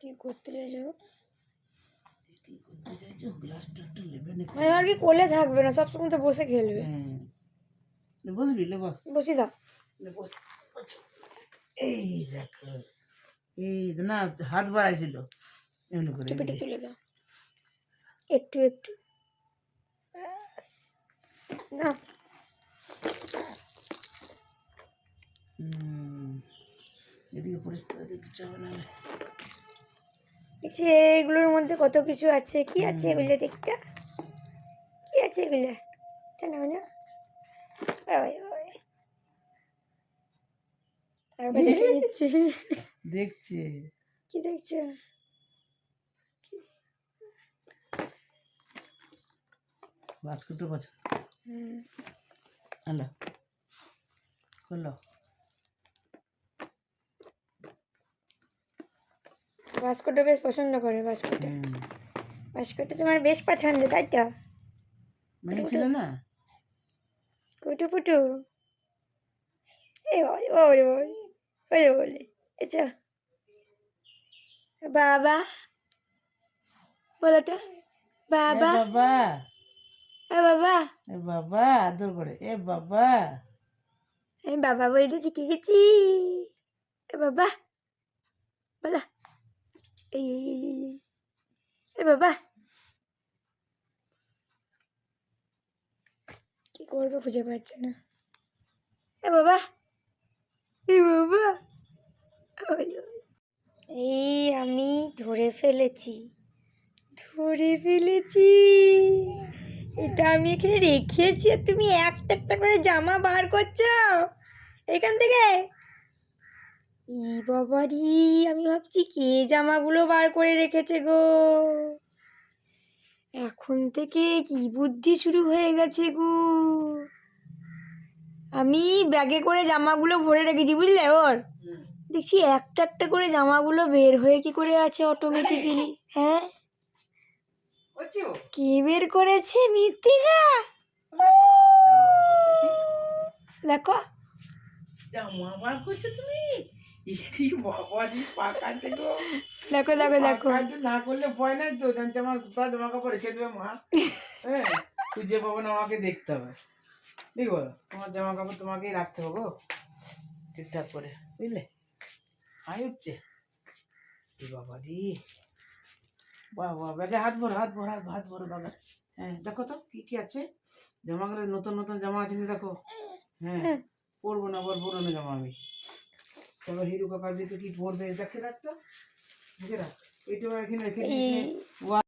কি করতে চাইছো কি করতে চাইছো গ্লাসটা একটু নেবে না মানে আর কি কোলে থাকবে না সবসময় তো বসে খেলবে হ্যাঁ নে বসবি লে বস বসি দাও লে বস বস। এই দেখো এই তো না হাত বাড়াইছিল এমনি করে টুপিটি তুলে দাও একটু একটু ব্যাস। না হুম এদিকে পরিস্থিতি এদিকে কিছু হবে না দেখছি এগুলোর মধ্যে কত কিছু আছে? কি আছে এগুলো দেখতে? কি আছে এগুলো? তাই না না। দেখছি। কি দেখছ? পছন্দ হুম, হ্যালো করল বাস্কটটা বেশ পছন্দ করে বাস্কটটা বাস্কটটা তোমার বেশ পছন্দ তাই তো? মেয়ে ছিল না? কুটু পুটু এই ওই ওই ওই ওই ওই আচ্ছা বাবা। বলো তো। বাবা। বাবা। এ বাবা। এ বাবা আদর করে। এ বাবা। আমি বাবা বলতে শিখে গেছি? এ বাবা। বলো। এই এই, এই, এই, এই। এ বাবা। কি করব খুঁজে পাচ্ছে না। এ বাবা। এ বাবা। এই আমি ধরে ফেলেছি। ধরে ফেলেছি। এটা আমি এখানে রেখেছি আর তুমি একটা একটা করে জামা বার করছ। এখান থেকে ই বাবারি আমি ভাবছি কে জামাগুলো বার করে রেখেছে গো? এখন থেকে কি বুদ্ধি শুরু হয়ে গেছে গো? আমি ব্যাগে করে জামাগুলো ভরে রেখেছি বুঝলে ওর? দেখছি একটা একটা করে জামাগুলো বের হয়ে কি করে আছে অটোমেটিক্যালি হ্যাঁ? কে বের করেছে? মৃত্তিকা? দেখো জামা বার করছ তুমি? দেখো দেখো দেখো। না করলে ভয় নাই তো জানছে আমার কোথাও জামা কাপড় রেখে দেবে মা। হ্যাঁ খুঁজে পাবো না আমাকে দেখতে হবে। ঠিক বলো তোমার জামা কাপড় তোমাকেই রাখতে হবে গো। ঠিকঠাক করে বুঝলে? আয় উঠছে। বাবা রে। বাবা ব্যাগে হাত ভর হাত ভর হাত হাত ভর বাবা হ্যাঁ দেখো তো কি কি আছে? জামাগুলো নতুন নতুন জামা আছে নি দেখো। হ্যাঁ। পরবো না আবার পুরোনো জামা আমি। এবার হিরু কাকার দিকে কি পরবে দেখে রাখতো বুঝে রাখ। এইটা এখানে রেখে দিয়েছি।